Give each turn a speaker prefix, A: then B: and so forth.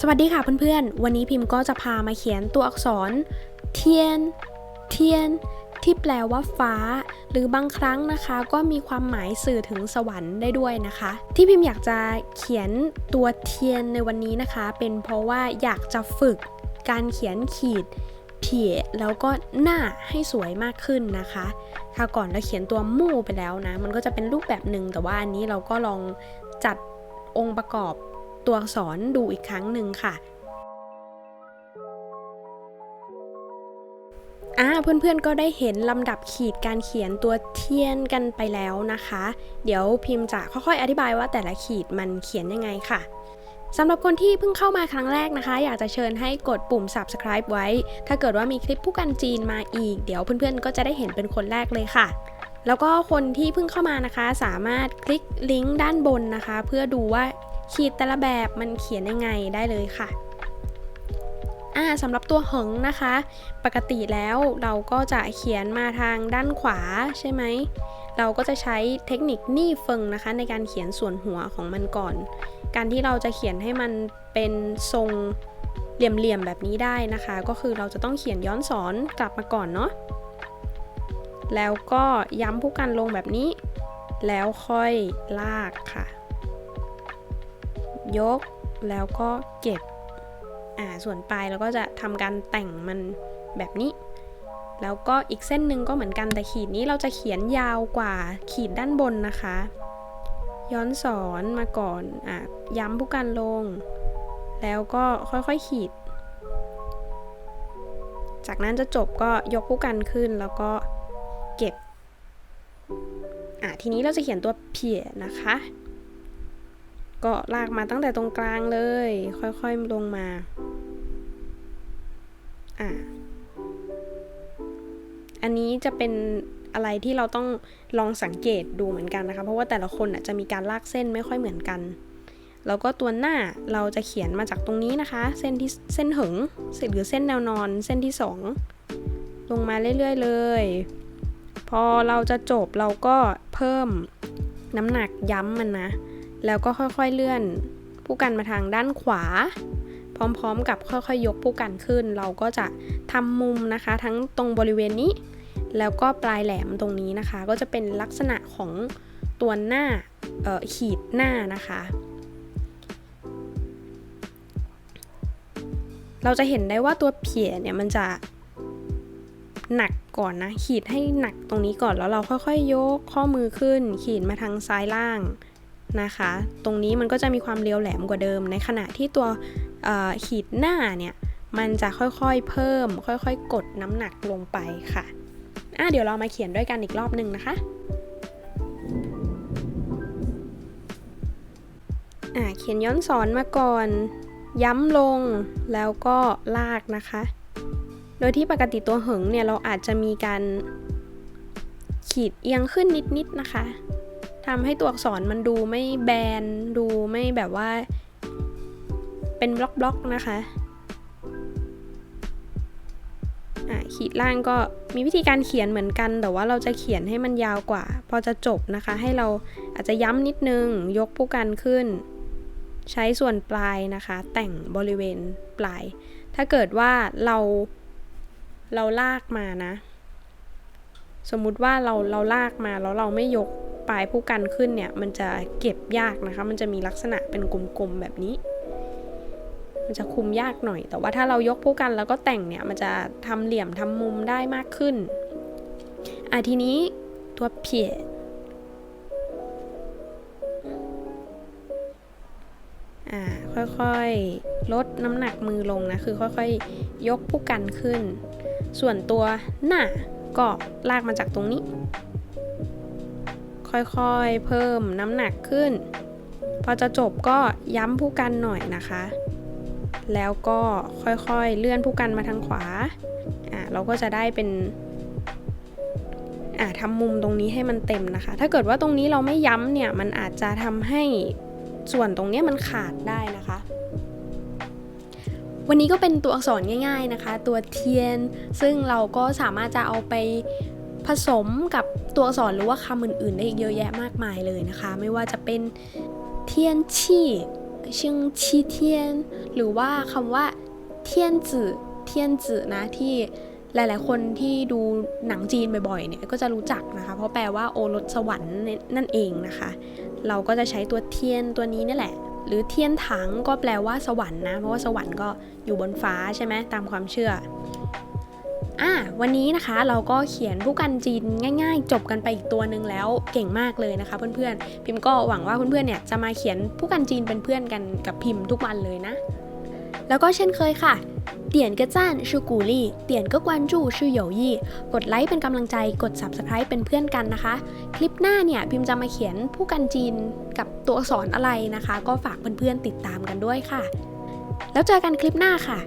A: สวัสดีค่ะเพื่อนๆ วันนี้พิมพ์ก็จะพามาเขียนตัวอักษร เทียน เทียน ที่แปลว่าฟ้า หรือบางครั้งนะคะ ก็มีความหมายสื่อถึงสวรรค์ได้ด้วยนะคะ ที่พิมพ์อยากจะเขียนตัวเทียนในวันนี้นะคะ เป็นเพราะว่าอยากจะฝึกการเขียนขีดเพียแล้วก็หน้าให้สวยมากขึ้นนะคะคราวก่อนเราเขียนตัวมู่ไปแล้วนะ มันก็จะเป็นรูปแบบหนึ่งแต่ว่าอันนี้เราก็ลองจัดองค์ประกอบ ตัวอักษรดูอีกครั้งหนึ่งค่ะอ่าเพื่อนๆก็ได้เห็นลำดับขีดการเขียนตัวเทียนกันไปแล้วนะคะ เดี๋ยวพิมพ์จะค่อยๆ อธิบายว่าแต่ละขีดมันเขียนยังไงค่ะสำหรับคนที่เพิ่งเข้ามาครั้งแรกนะคะ อยากจะเชิญให้กดปุ่ม subscribe ไว้ ถ้าเกิดว่ามีคลิปผู้กันจีนมาอีก เดี๋ยวเพื่อนๆ ก็จะได้เห็นเป็นคนแรกเลยค่ะ แล้วก็คนที่เพิ่งเข้ามานะคะ สามารถคลิกลิงก์ด้านบนนะคะ เพื่อดูว่า ขีดแต่ละแบบมันเขียนยังไงได้เลยค่ะอ่าสำหรับตัวเหิงนะคะ ปกติแล้วเราก็จะเขียนมาทางด้านขวาใช่ไหม เราก็จะใช้เทคนิคนี่เฟิงนะคะ ในการเขียนส่วนหัวของมันก่อน การที่เราจะเขียนให้มันเป็นทรงเหลี่ยมๆแบบนี้ได้นะคะ ก็คือเราจะต้องเขียนย้อนสอนกลับมาก่อนเนาะแล้วก็ย้ำผู้กันลงแบบนี้ แล้วค่อยลากค่ะ ยกแล้วก็เก็บ อ่า ส่วนปลายเราก็จะทำการแต่งมันแบบนี้ แล้วก็อีกเส้นหนึ่งก็เหมือนกันแต่ขีดนี้เราจะเขียนยาวกว่าขีดด้านบนนะคะ ย้อนสอนมาก่อน อะ ย้ำผู้กันลง แล้วก็ค่อยๆขีด จากนั้นจะจบก็ยกผู้กันขึ้นแล้วก็เก็บ อะ ทีนี้เราจะเขียนตัวเพียนะคะ ก็ลากมาตั้งแต่ตรงกลางเลย ค่อยๆลงมา อะอันนี้จะเป็นอะไรที่เราต้องลองสังเกตดูเหมือนกันนะคะ เพราะว่าแต่ละคนจะมีการลากเส้นไม่ค่อยเหมือนกัน แล้วก็ตัวหน้าเราจะเขียนมาจากตรงนี้นะคะ เส้นที่เส้นหึงหรือเส้นแนวนอน เส้นที่ 2 ลงมาเรื่อยๆเลย พอเราจะจบเราก็เพิ่มน้ำหนักย้ำมันนะ แล้วก็ค่อยๆเลื่อนผู้กันมาทางด้านขวา พร้อมๆ กับค่อยๆ ยกผู้กันขึ้น เราก็จะทำมุมนะคะ ทั้งตรงบริเวณนี้ แล้วก็ปลายแหลมตรงนี้นะคะ ก็จะเป็นลักษณะของตัวหน้าขีดหน้านะคะ เราจะเห็นได้ว่าตัวเพียเนี่ยมันจะหนักก่อนนะขีดให้หนักตรงนี้ก่อนแล้วเราค่อยๆ ยกข้อมือขึ้น ขีดมาทางซ้ายล่าง นะคะ ตรงนี้มันก็จะมีความเรียวแหลมกว่าเดิม ในขณะที่ตัวขีดหน้าเนี่ยมันจะค่อยๆเพิ่ม ค่อยๆ กดน้ำหนักลงไปค่ะอะเดี๋ยวเรามาเขียนด้วยกันอีกรอบหนึ่งนะคะอะเขียนย้อนสอนมาก่อน ย้ำลงแล้วก็ลากนะคะ โดยที่ปกติตัวหึงเนี่ยเราอาจจะมีการขีดเอียงขึ้นนิดๆนะคะ ทำให้ตัวอักษรมันดูไม่แบน ดูไม่แบบว่า เป็นบล็อกๆนะคะขีดล่างก็มีวิธีการเขียนเหมือนกัน แต่ว่าเราจะเขียนให้มันยาวกว่า พอจะจบนะคะ ให้เราอาจจะย้ำนิดนึง ยกผู้กันขึ้น ใช้ส่วนปลายนะคะ แต่งบริเวณปลาย ถ้าเกิดว่าเราเราลากมานะ สมมุติว่าเราเราลากมาแล้วเราไม่ยก ปลายผู้กันขึ้นเนี่ยมันจะเก็บยากนะคะ มันจะมีลักษณะเป็นกลมๆแบบนี้ มันจะคุมยากหน่อย แต่ว่าถ้าเรายกผู้กันแล้วก็แต่งเนี่ยมันจะทำเหลี่ยมทำมุมได้มากขึ้นอะทีนี้ตัวเพียอ่าค่อยๆ ลดน้ำหนักมือลงนะ คือค่อยๆ ยกผู้กันขึ้น ส่วนตัวหน้าก็ลากมาจากตรงนี้ ค่อยๆ เพิ่มน้ำหนักขึ้น พอจะจบก็ย้ำผู้กันหน่อยนะคะ แล้วก็ค่อยๆเลื่อนผู้กันมาทางขวาอ่าเราก็จะได้เป็นอ่าทำมุมตรงนี้ให้มันเต็มนะคะ ถ้าเกิดว่าตรงนี้เราไม่ย้ำเนี่ย มันอาจจะทำให้ส่วนตรงนี้มันขาดได้นะคะ วันนี้ก็เป็นตัวอักษรง่าย ๆนะคะ ตัวเทียน ซึ่งเราก็สามารถจะเอาไป ผสมกับตัวอักษรหรือว่าคำอื่น ๆ ได้อีกเยอะแยะมากมายเลยนะคะ ไม่ว่าจะเป็นเทียนชี่ชิงชีเทียน หรือว่าคำว่าเทียนจื่อเทียนจื่อนะที่หลาย ๆ คนที่ดูหนังจีนบ่อย ๆ เนี่ยก็จะรู้จักนะคะ เพราะแปลว่าโอรสสวรรค์นั่นเองนะคะ เราก็จะใช้ตัวเทียนตัวนี้นี่แหละ หรือเทียนถังก็แปลว่าสวรรค์นะ เพราะว่าสวรรค์ก็อยู่บนฟ้าใช่ไหมตามความเชื่อ อะวันนี้นะคะเราก็เขียนผู้กันจีนง่าย ๆ จบกันไปอีกตัวหนึ่งแล้วเก่งมากเลยนะคะ เพื่อนๆ พิมพ์ก็หวังว่าเพื่อนๆเนี่ยจะมาเขียนผู้กันจีนเป็นเพื่อนกันกับพิมพ์ทุกวันเลยนะ แล้วก็เช่นเคยค่ะเตียนก็จ้านชื่อกูลี่เตียนก็กวนจูชื่อเหยยี่กดไลค์เป็นกำลังใจกด subscribe เป็นเพื่อนกันนะคะ คลิปหน้าเนี่ยพิมพ์จะมาเขียนผู้กันจีนกับตัวอักษรอะไรนะคะ ก็ฝากเพื่อนๆติดตามกันด้วยค่ะ แล้วเจอกันคลิปหน้าค่ะ